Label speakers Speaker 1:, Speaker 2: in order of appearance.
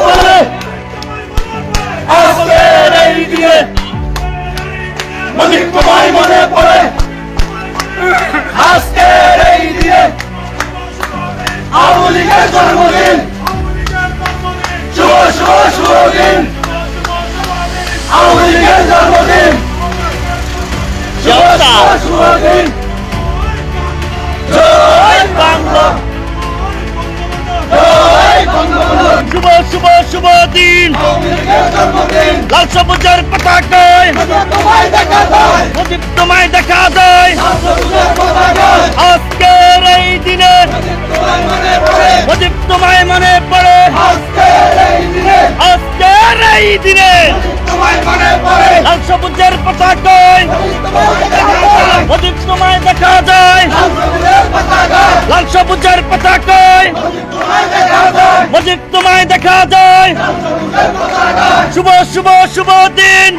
Speaker 1: পড়ে আজকের এই দিনে মজিদ তোমায় মনে পড়ে। আজকের এই দিনে আওয়ামী লীগের জন্মদিন। শুভ শুভ শুভ দিন। আওয়ামী লীগের জন্মদিন শুভ শুভ শুভ দিন।
Speaker 2: শুভ শুভ শুভ দিন। লাল সবুজের পতাকায় প্রদীপ তোমায় দেখা যায়। আজকের এই দিনে প্রদীপ তোমায় মনে পড়ে।
Speaker 1: আজকের এই দিনে
Speaker 2: লাল সবুজের পতাকায় প্রদীপ তোমায় দেখা যায়। লাল সবুজের পতাকায় মজিদ তোমায় দেখা যায়। শুভ শুভ শুভ দিন।